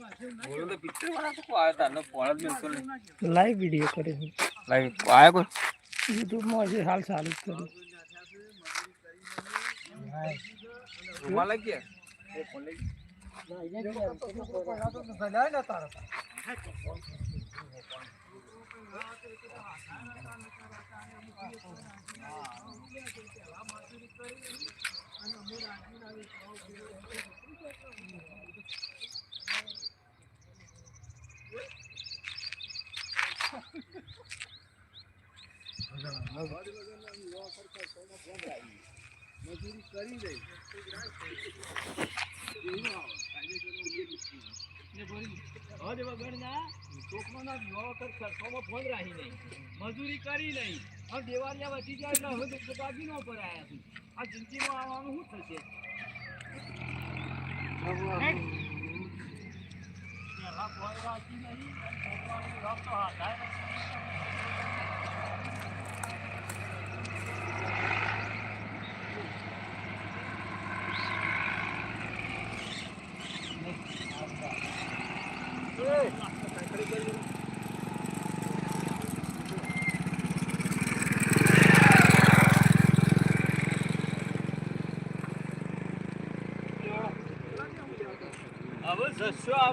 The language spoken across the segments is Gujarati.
બોલો તો પિક્ચર વાળા તો આવ્યા તા ને ફોન જ મિલતો નહીં લાઈવ વીડિયો કરે છે. લાઈક આયા કોઈ? યુટ્યુબમાં હજી હાલ ચાલુ જ કર્યું. રૂમાલ લઈ ગયા એ ફોન લઈ મજૂરી કરી નહીં હવે દેવાળિયા વધી જાય એટલે હવે તો બાકી ન પડાયા છું આ જિંદગીમાં આવવાનું શું થશે? નહીં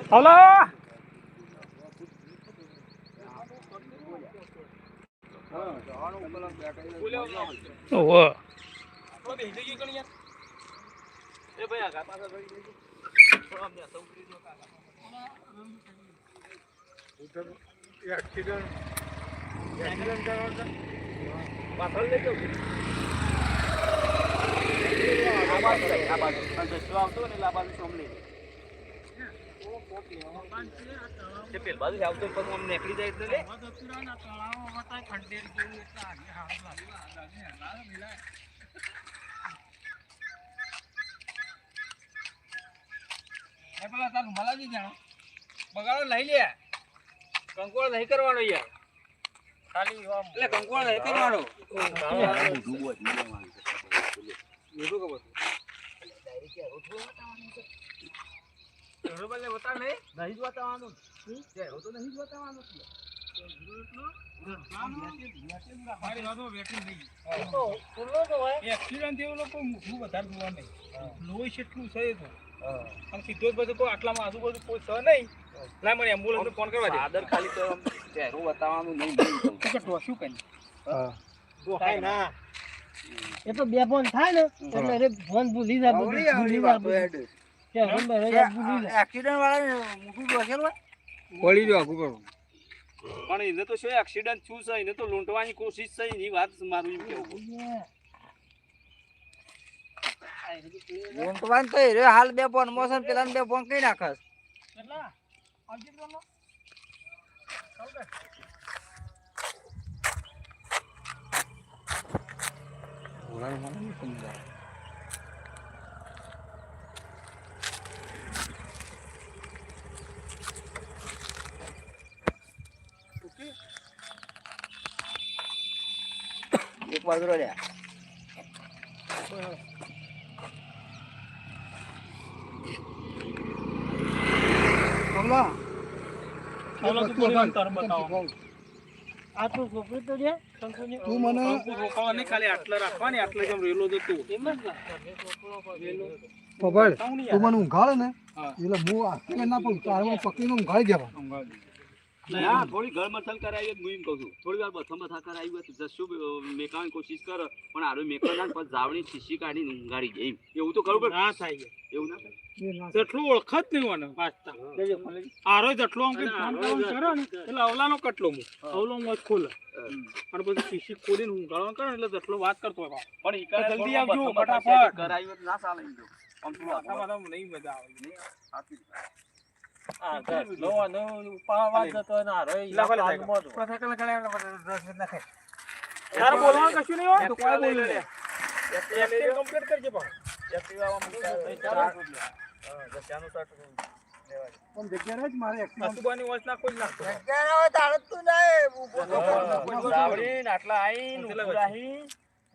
好了。જાઉં. આ બાજુ આ બાજુ. આવતો ને આ બાજુ સોમ લઈ લે. તે પેલ બાજુ આવતો પછી આમ નીકળી જાય એટલે. એ પેલા તાર આવી જાણો. બગાડો લઈ લે. કંકોળ નહીં કરવાનો યાર. ખાલી એટલે કંકોળ નહીં કરવાનો. ખબર? ને બતાવ નહીં નહીં જ બતાવવાનું. ચહેરો તો નહીં જ બતાવવાનો. છે. મારી વાતમાં વેઠું નહીં. એક્સિડન્ટ થયો લોકો મુખું વધારે જોવા નહીં. લોહી કેટલું છે એ તો. આમ સીધો જ બધું કોઈ આટલામાં આજુબાજુ કોઈ છે નહીં. લાય મને એમ્બ્યુલન્સ ફોન કરવા દે. ખાલી તો ચહેરો બતાવવાનું નહીં નહીં. ટોસ્યું ના. એ તો બે ફોન થાય ને એટલે ફોન ભૂલી જાય ભૂલી જાય એક્સિડન્ટ વાળા મોટું હોય પડી પણ એને તો શું એક્સિડન્ટ થયું છે? એને તો લૂંટવાની કોશિશ છે એની વાત મારું એમ કેવું. ઊંટવાન તો એ રહ્યો. હાલ બે ફોન મોસન પેલા બે ફોન કઈ નાખસ કેટલા? આવજે પેલો લ્યા ચાલો તું મને ખાલી આટલા રાખવાની આટલે જેમ રેલો જતો એમ જ ને. પકડ તું મને ઊંઘાડે ને. એટલે હું આખી ના પણ તારે પકડીને ઊંઘાડી દેવા. ના થોડી ગળમથલ કરાવી હોય તો હું એમ કહું છું. થોડી વાર બથા બથા કરાવી હોય જશું મેકાવાની કોશિશ કરે. પણ આરો મેકા ના પછી જાવણી શીશી કાઢીને ઊંઘાડી જાય એમ. એવું તો કરવું ના થાય એવું ના થાય? જેટલું ઓળખત નહીં મને. વાંચતા આરો જેટલો આમ કઈ ફોન કરો ને એટલે અવલાનો કટલો હું. અવલો મત ખોલે. અને પછી શીશી ખોલીને ગાળો કરે એટલે જેટલો વાત કરતો હોય પણ જલ્દી આવજો, ફટાફટ. કરાવી ના ચાલે આમ થોડું આખા આમાં તો નહીં મજા આવે. જગ્યા જ મારે એકદમ નસુબાની વોચ નાખો જ નાખો જાવડીને આટલા આઈને ઊભું રાહી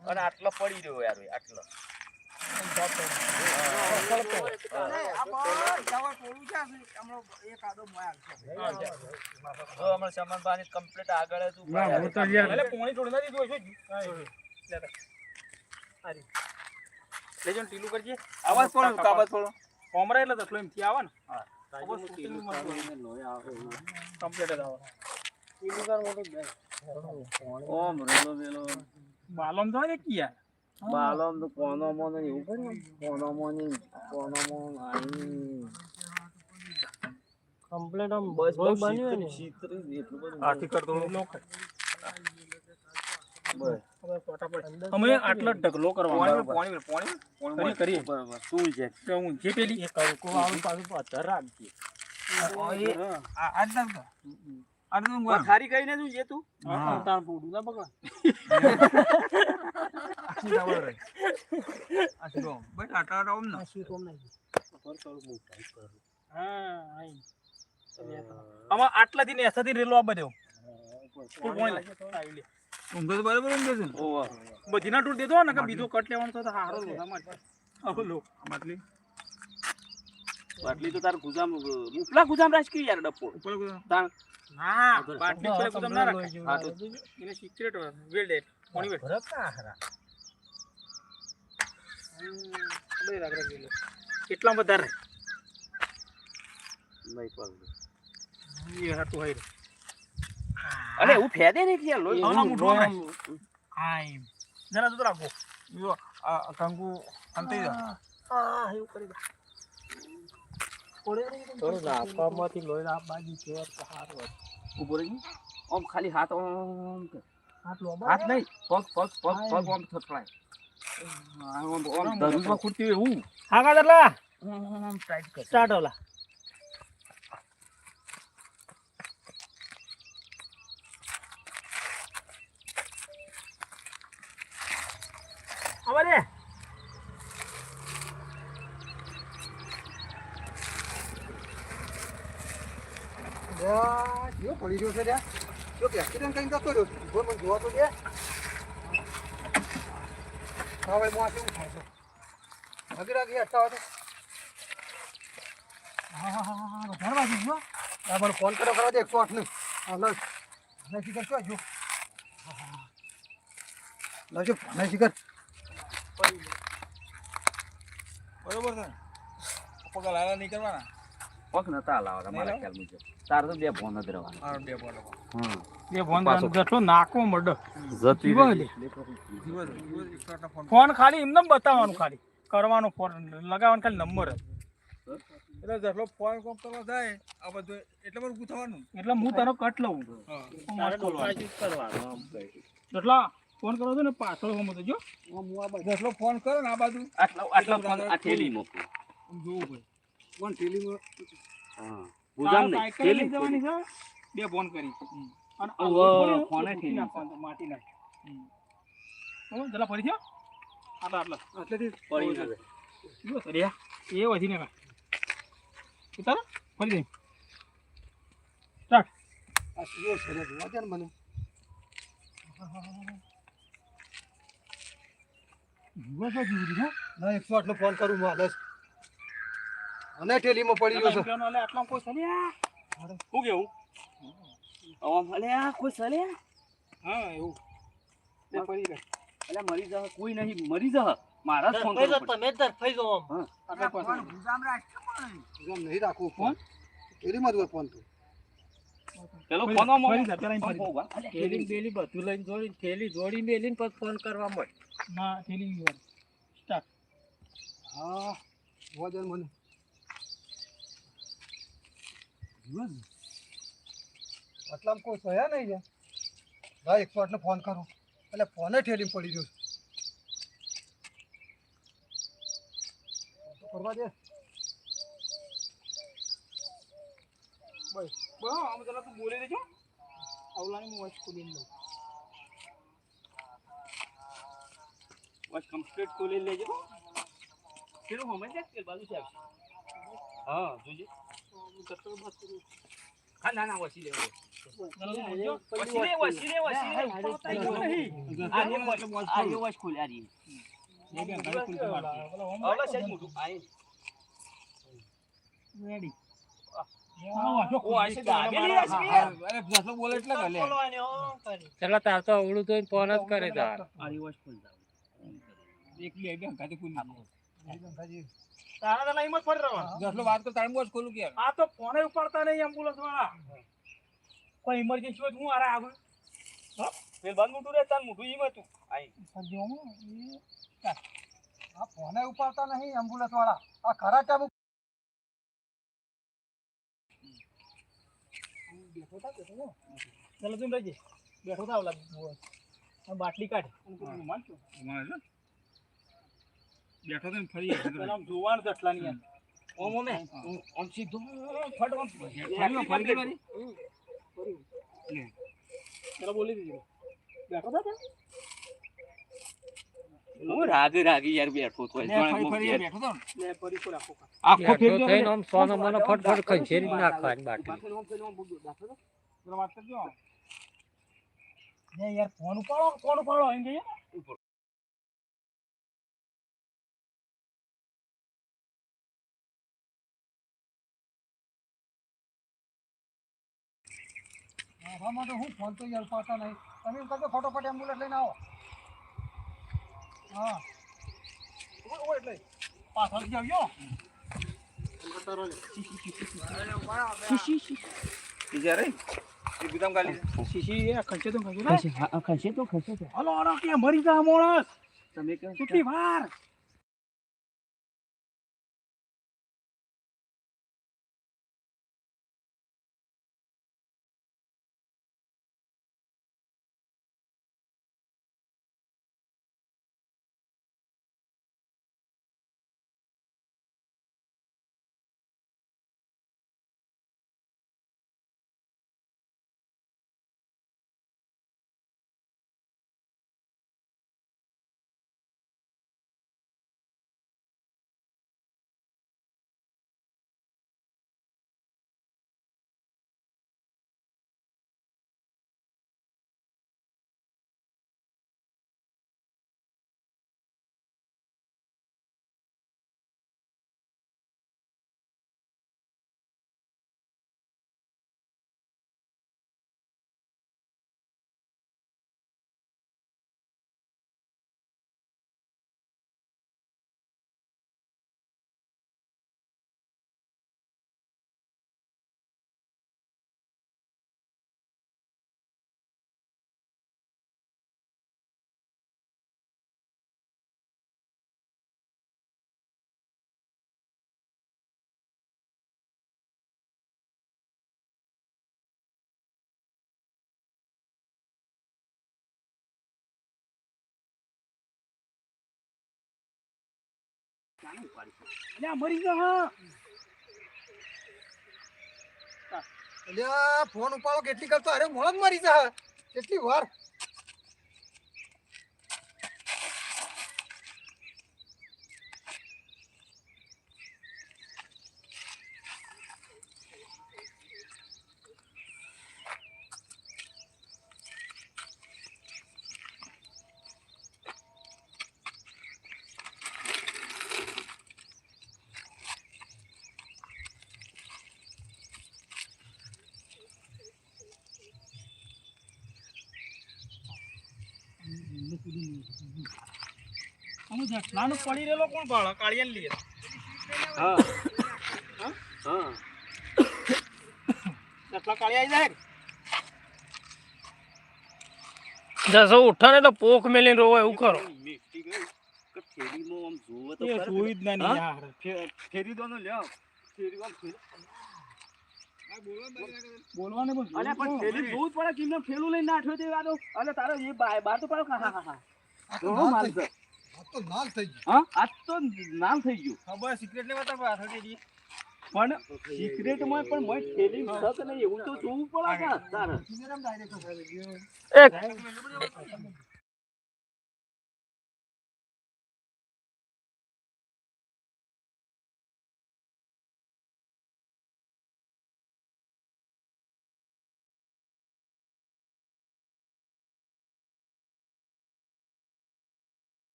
અને આટલો પડી રહ્યો યાર આટલો. ના, હું તો યાર- એટલે પોણી થોડી નથી જોઈ શું? હા, એ. લે લે. આ રી. લેજો ટીલું કરજે આવાજ પડો કાબત પડો કોમરા એટલે તકલો એમથી આવે ને ખબર સુતેલું મળતું. Complete જ આવે. ઓમ રેલો વેલો બાલોમ તો ને કી યાર બાલમ તો કોનો મોનો એવું કર્યું કોનો મોની કોનો મોન આઈ કમ્પ્લીટ આમ બસ બસ બન્યું ને ચિત્ર એટલું બધું આથી કરતો લોકો અમે આટલો ઢગલો કરવાનો પાણી પાણી કરીએ, કરીએ. બરાબર તું હું જે પેલી કઈ ને તું જે તું? હા. તાણ પોડું ના. બગા હા આઈ. આમાં આટલાથી ને એસાથી રેલો આ બધો તું પોણી લાગ. આવી લે. ઓવા બધી ના તૂટ દેતો ને કે બીજો કટ લેવાનો તો હારો લોધા માટે આવો લો માટલી બાટલી? તો તાર ગુજામ ઉપલા ગુજામ રાજ કી યાર ડપ્પો ઉપલા ગુજામ. તાણ ના ના રાખ હા તો એને સિક્રેટ બે. કેટલા બધા રે નહીં પડે. એ હાટું હાઈ અરે હું ફેદે નહીં યાર લોહી આવના મૂઠો. આઈ જરા જુદો રાખો. જો આ કંકુ અંતે જા. ઊભો રહી. ઓમ ખાલી હાથ ઓમ હાથ નહીં પગ પગ પગ પગ ઓમ થપડાય દરરોજમાં ખૂટતી હોય એવું. હા કા દરલા ઓમ ટાઈટ કર સ્ટાર્ટ ઓલા. અમારે પડી રહ્યો છે લ્યા? જો કે accident કરીને જતો રહ્યો. ઊભો મને જોવા તો દે. હા ભાઈ, મોં કેવું થાય છે? ભાગી રાખી અટકાવો તો. હા, હા, હા, હા, વાગ્યું છે, હો. આ મને ફોન કરો કરવા દે એકસો આઠ ને હા લસ ફોન શિખર શું જો. લાવજો ફોન શિખર બરોબર છે પગા લાલા નહીં કરવાના પગ નતા લાવવા મારા ખ્યાલ મુજબ તાર તો બે ફોન જ રહેવા બે ફોન હા બે ફોન પાછો. નાકો મડ. જતી રહી. ફોન. ખાલી એમને બતાવવાનું ખાલી. કરવાનો ફોન લગાવવાનો ખાલી નંબર એટલે જેટલો ફોન કોમ કરવા જાય આ બધું એટલે મારું ગુથવાનું. એટલે હું તારો કટ લઉં. જેટલા ફોન કરો છો ને પાછળ હોમ જો. જેટલો ફોન કરો ને આ બાજુ. આટલા આટલા ફોન આ થેલી મૂકો જોવું ભાઈ. કોણ ટેલીમાં હા. ગુજામ નહીં થેલી જવાની છે. બે ફોન કરી. અને ફોને તો માટી નાખ. ઓ જલા પડી છે. આટલા આટલા. આટલેથી પડી જશે જો સરિયા એ વધી ને ઉતાર ફરી જઈ. સ્ટાર્ટ આ કેવો છે રે, જોવા દે ને મને. જીવો છો ના એકસો આટલો ફોન કરું હું જ. અને ટેલીમાં પડી ગયો છે. આટલા કોઈ સરિયા શું કેવું? આમ આ કોઈ સલે હા એવું. તે પડી અલ્યા મરી જા કોઈ નહીં મરી જા. મારા ફોન પાસે ગમ નહીં રાખવું ફોન. ટેલીમાં જ ફોન તું. પેલો ફોન. અલ્યા, થેલી બેલી બધું લઈને જોડી થેલી જોડી મેલીને પછી ફોન કરવા મળે. ના સ્ટાર્ટ. હા જોવા મને. ને. આટલામાં કોઈ થયા નહીં યાર? ભાઈ એકસો આઠને ફોન કરો. એટલે ફોને ઠેરી પડી ગયો તો કરવા દે. બસ. બસ આમ જરા તું બોલી દેજો. અવલાની હું વોઇસ ખોલી લઉં. બસ complete ખોલી લેજો. પેલું હમણાં જાય બાજુ સાહેબ હા જોજે. હા ના ના વસી લેવો વસી લે વસી લે વસી લે ઉપર ઉતારી ગયો નહીં આ વસ આ એ વસ ખોલ્યા રી હવે છે મોટું આઈ રેડી લે ચલો તાર તો અવળું તો ફોન જ કરે તાર એક બે બે કોઈ નહીં. તારા તો લાઈનમાં જ પડી રહેવાનું. જસલો વાત કર તારે હું જ ખોલું કે આ તો ફોને ઉપાડતા નહીં એમ્બ્યુલન્સ વાળા. કોઈ ઇમરજન્સી હોય હું આરે આવું. પેલ બંધ મોટું રે તાર મોટું ઈમ હતું. આ ફોને ઉપાડતા નહીં એમ્બ્યુલન્સ વાળા. આ ખરા ટાઈમ ચાલો તું રહેજે બેઠો થાવ લાગે આ બાટલી કાઢ. અમારે છે. બેઠો તો ને ફરી જોવાનું દટલાની યાર ઓમ ઓમે ઓમ સીધો ફટ ઓમ. ફરી ફરી ફરી? પેલા બોલી દીધું. બેઠો તું? હું રાગે રાગે યાર બેઠો તો ફરી. થઈને આમ સોનો મોનો ફટફટ નાખવાની બાટલી. યાર ફોન ઉપાડો ફોન ઉપાડો એમ આવા તો હું ફોન તો યાર પાછા નહીં. તમે એમ કરજો ફટોફટ એમ્બ્યુલન્સ લઈને આવો. હા. પાછળથી પાછળ બીજા રે? એકદમ ગાલી. શીશી એ ખંચે તો ખંચે ખસે તો ખસે તો હાલો હલો કે મરી જા મોણસ? તમે કહો કેટલી વાર. અલ્યા મરી જા હા. ફોન ઉપાડો કેટલી કરતો અરે મોણ જ મરી જા. કેટલી વાર? અમે જટલાનું પડી રહેલો કોણ ભાળો કાળિયાને લીએ. હા. હા. જટલા કાળિયા આવી જાય જસો ઉઠો ને તો પોખ મેલીને રોવો એવું કરો. ગઈ આમ જોવો તો જોઈ જ ના યાર. ફેરી દો લ્યો. ફેરી આમ ફેરી. બોલવાને પણ અલ્યા પણ ફેરી જોવું જ પડે કેમને ફેલું લઈને નાઠ્યો તે વાદો અલે તારો એ બા- બાર તો પાડો. હા હા હા. આ તો નાલ માલ છે. તો નાલ થઈ ગયું. હા આજ તો નામ થઈ ગયું. ખબર સિક્રેટ ને બતા પાછળ કેડી પણ સિક્રેટમાં પણ મોય ફેલી છે નહીં એવું તો જોવું પડે તારે એક.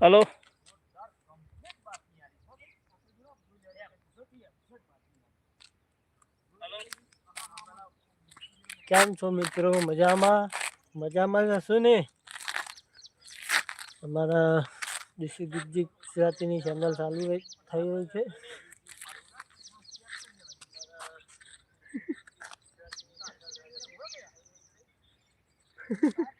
હલો કેમ છો મિત્રો મજામાં મજામાં હશો ને અમારા દેશી ગુજ્જી ગુજરાતીની ચેનલ ચાલુ રહી- થઈ રહી છે. હું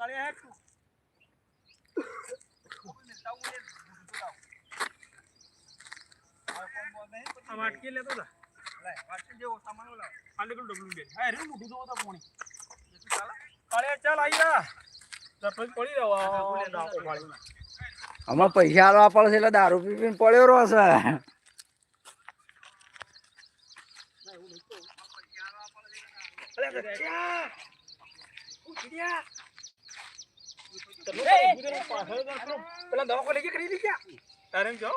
કાળિયા છું. આ વાટકી લેતો. લાય, વાટકી જેવો સામાન લાવ. આ નીકળું ડબલું બે. હા, રે, મોઢું જોવો તો પોણી. કાળિયા ચાલ આઈ જા. પડી રહ્યો આ ડાકો વાળી. આમાં પૈસા આલવા પડશે એટલે દારૂ પી પીને પડ્યો રહો છે અરે, ગચ્ચા! ઉઠ્યા. એ, એ, પાછળ જતો. પેલા દવાખો લઈ કરી લઈ તારે જો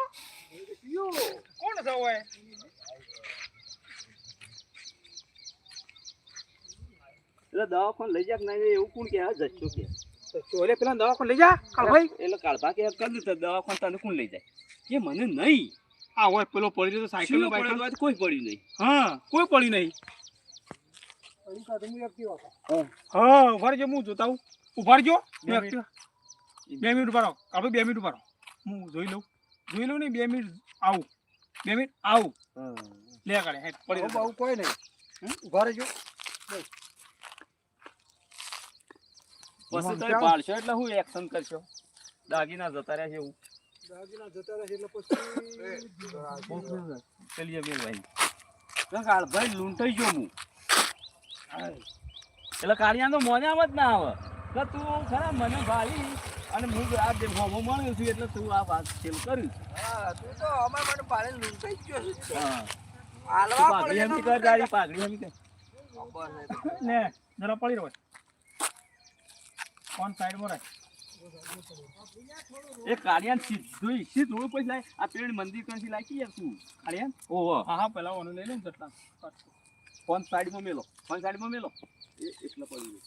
કોણ થવું હોય એટલે દવાખાને લઈ જા કે નહીં એવું કોણ કે? હા જશો કે. ચોલે પેલા દવાખો લઈ જા કાલ એટલે કાળભા કે કરી દીધું દવાખાને તને કોણ લઈ જાય? કે મને નહીં. આ હોય પેલો પડી રહ્યો સાયકલ પડ્યું તો કોઈ પડ્યું નહીં. હા કોઈ પડી નહીં. હું. હા ઊભા રહેજો હું જોતા હું ઊભા રહેજો હું active. બે મિનિટ ઊભા આપણે બે મિનિટ ઊભા હું જોઈ લઉં જોઈ લઉં ને બે મિનિટ આવું બે મિનિટ આવું લે કાઢે હેડ પડી આવું કોઈ નહીં ઊભા રહેજો પછી તમે પાડશો એટલે હું એક્શન કરશો દાગીના જતા રહ્યા છે એવું દાગીના જતા રહેશે એટલે પછી ચલીએ બે ભાઈ કાળભાઈ લૂંટાઈ ગયો હું એટલે કાળિયા તો મોજામ જ ના આવે એટલે તું ખરા મને ભાળી અને હું આ જે હોમો મળ્યો છું એટલે તું આ વાત છેલ કર્યું હા તું તો અમારા માટે પાડે લૂંટાઈ ગયો છે હા. હાલવા પડે હમી કર ગાડી પાઘડી એમ કર ને જરા પડી રહો. કોણ સાઈડમાં રાખ. એ કાળિયાન સીધું સીધું પછી લાય. આ પેડ મંદિર કંથી લાગી યાર તું કાળિયાન? ઓહો. હા હા પેલા ઓનું લઈ લે ને જટલા. ફોન સાઈડમાં મેલો. ફોન સાઈડમાં મેલો. એ એટલે પડી ગયું.